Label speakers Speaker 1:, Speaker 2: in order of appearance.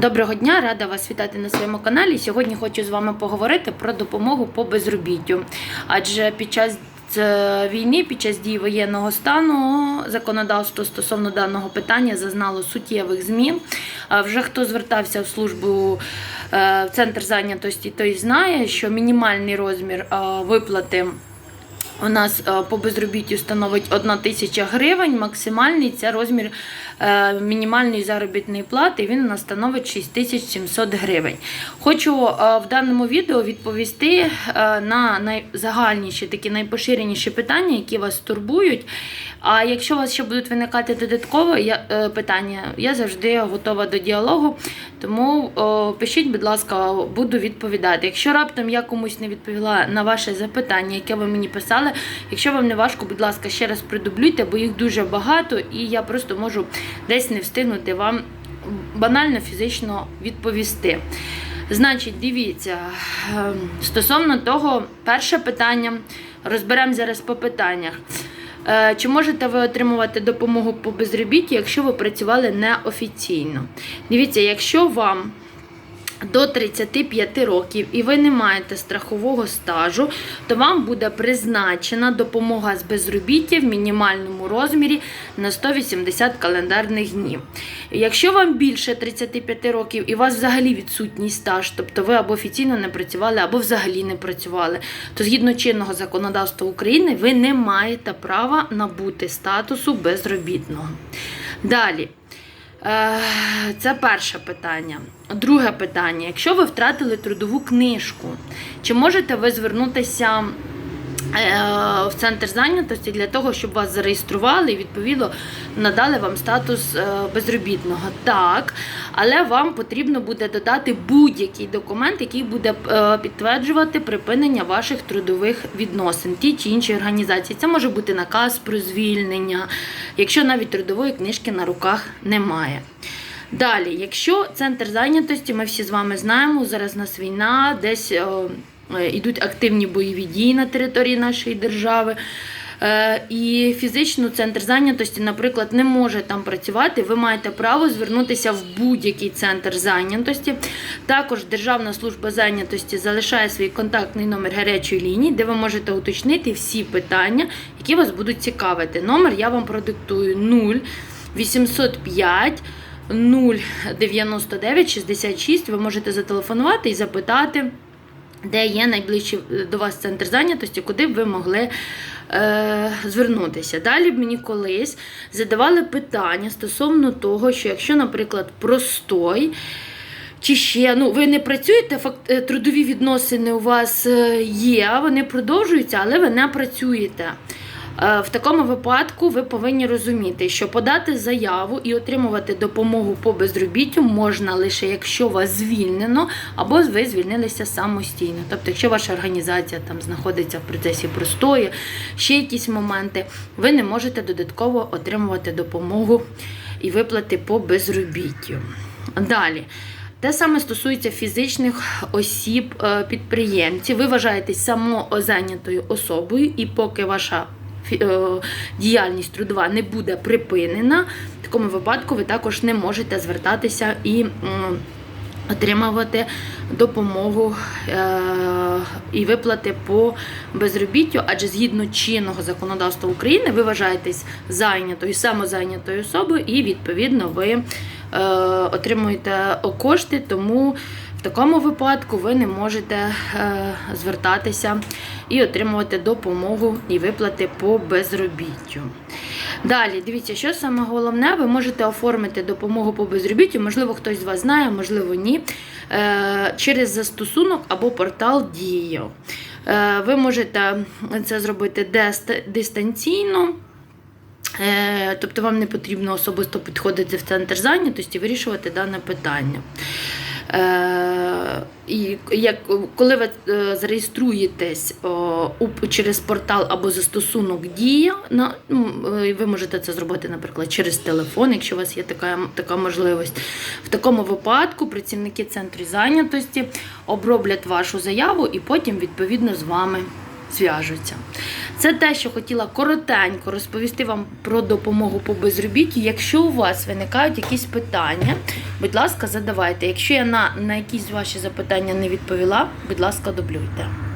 Speaker 1: Доброго дня, рада вас вітати на своєму каналі. Сьогодні хочу з вами поговорити про допомогу по безробіттю. Адже під час е, війни, під час дії воєнного стану, законодавство стосовно даного питання зазнало суттєвих змін. Вже хто звертався в службу е, в центр зайнятості, той знає, що мінімальний розмір е, виплати. У нас е, по безробіттю становить 1 тисяча гривень, максимальний це розмір е, мінімальної заробітної плати, він у нас становить 6700 гривень. Хочу е, в даному відео відповісти на найзагальніші, такі найпоширеніші питання, які вас турбують. А якщо у вас ще будуть виникати е, питання, я завжди готова до діалогу. Тому пишіть, будь ласка, буду відповідати. Якщо раптом я комусь не відповіла на ваше запитання, яке ви мені писали, якщо вам не важко, будь ласка, ще раз придублюйте, бо їх дуже багато, і я просто можу десь не встигнути вам банально фізично відповісти. Значить, дивіться, ем, стосовно того, перше питання, розберемо зараз по питаннях. Е, Чи можете ви отримувати допомогу по безробітті, якщо ви працювали неофіційно? Дивіться, якщо вам до 35 років і ви не маєте страхового стажу, то вам буде призначена допомога з безробіття в мінімальному розмірі на 180 календарних днів. Якщо вам більше 35 років і у вас взагалі відсутній стаж, тобто ви або офіційно не працювали, або взагалі не працювали, то згідно чинного законодавства України ви не маєте права набути статусу безробітного. Далі. Е, Це перше питання. Друге питання: якщо ви втратили трудову книжку, чи можете ви звернутися в центр зайнятості для того, щоб вас зареєстрували і відповідно надали вам статус е, безробітного? Так, але вам потрібно буде додати будь-який документ, який буде е, підтверджувати припинення ваших трудових відносин, ті чи інші організації. Це може бути наказ про звільнення, якщо навіть трудової книжки на руках немає. Далі, якщо центр зайнятості, ми всі з вами знаємо, зараз у нас війна, десь е, е, йдуть активні бойові дії на території нашої держави. Е, І фізично центр зайнятості, наприклад, не може там працювати. Ви маєте право звернутися в будь-який центр зайнятості. Також Державна служба зайнятості залишає свій контактний номер гарячої лінії, де ви можете уточнити всі питання, які вас будуть цікавити. Номер я вам продиктую 0 805 099 66. Ви можете зателефонувати і запитати, де є найближчий е, до вас центр зайнятості, куди б ви могли е, звернутися. Далі б мені колись задавали питання стосовно того, що якщо, наприклад, простой. Чи ще ну ви не працюєте, факт е, трудові відносини у вас е, є, вони продовжуються, але ви не працюєте. Е, В такому випадку ви повинні розуміти, що подати заяву і отримувати допомогу по безробіттю можна лише якщо вас звільнено або ви звільнилися самостійно. Тобто, якщо ваша організація там знаходиться в процесі простої, ще якісь моменти, ви не можете додатково отримувати допомогу і виплати по безробіттю. Далі. Те саме стосується фізичних осіб е, підприємців. Ви вважаєтесь самозайнятою особою, і поки ваша діяльність трудова не буде припинена, в такому випадку ви також не можете звертатися і отримувати допомогу е, і виплати по безробіттю, адже згідно чинного законодавства України ви вважаєтесь зайнятою, самозайнятою особою, і відповідно ви е, отримуєте кошти, тому в такому випадку ви не можете е, звертатися і отримувати допомогу і виплати по безробіттю. Далі, дивіться, що саме головне, ви можете оформити допомогу по безробіттю, можливо, хтось з вас знає, можливо, ні. е, Через застосунок або портал Дія. Е, Ви можете це зробити дистанційно. Тобто вам не потрібно особисто підходити в центр зайнятості вирішувати дане питання. Е, І як, коли ви е, зареєструєтесь у- через портал або застосунок Дія, на, ну, е, ви можете це зробити, наприклад, через телефон, якщо у вас є така, така можливість. В такому випадку працівники центру зайнятості оброблять вашу заяву і потім відповідно з вами зв'яжуться. Це те, що хотіла коротенько розповісти вам про допомогу по безробіттю. Якщо у вас виникають якісь питання, будь ласка, задавайте. Якщо я на, на якісь ваші запитання не відповіла, будь ласка, дублюйте.